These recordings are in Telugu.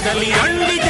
కదలి రండి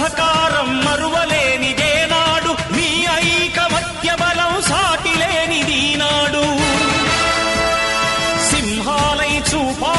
సహకారం మరువలేనిదేనాడు మీ ఐకమత్య బలం సాటిలేనిదీనాడు సింహాలై చూపా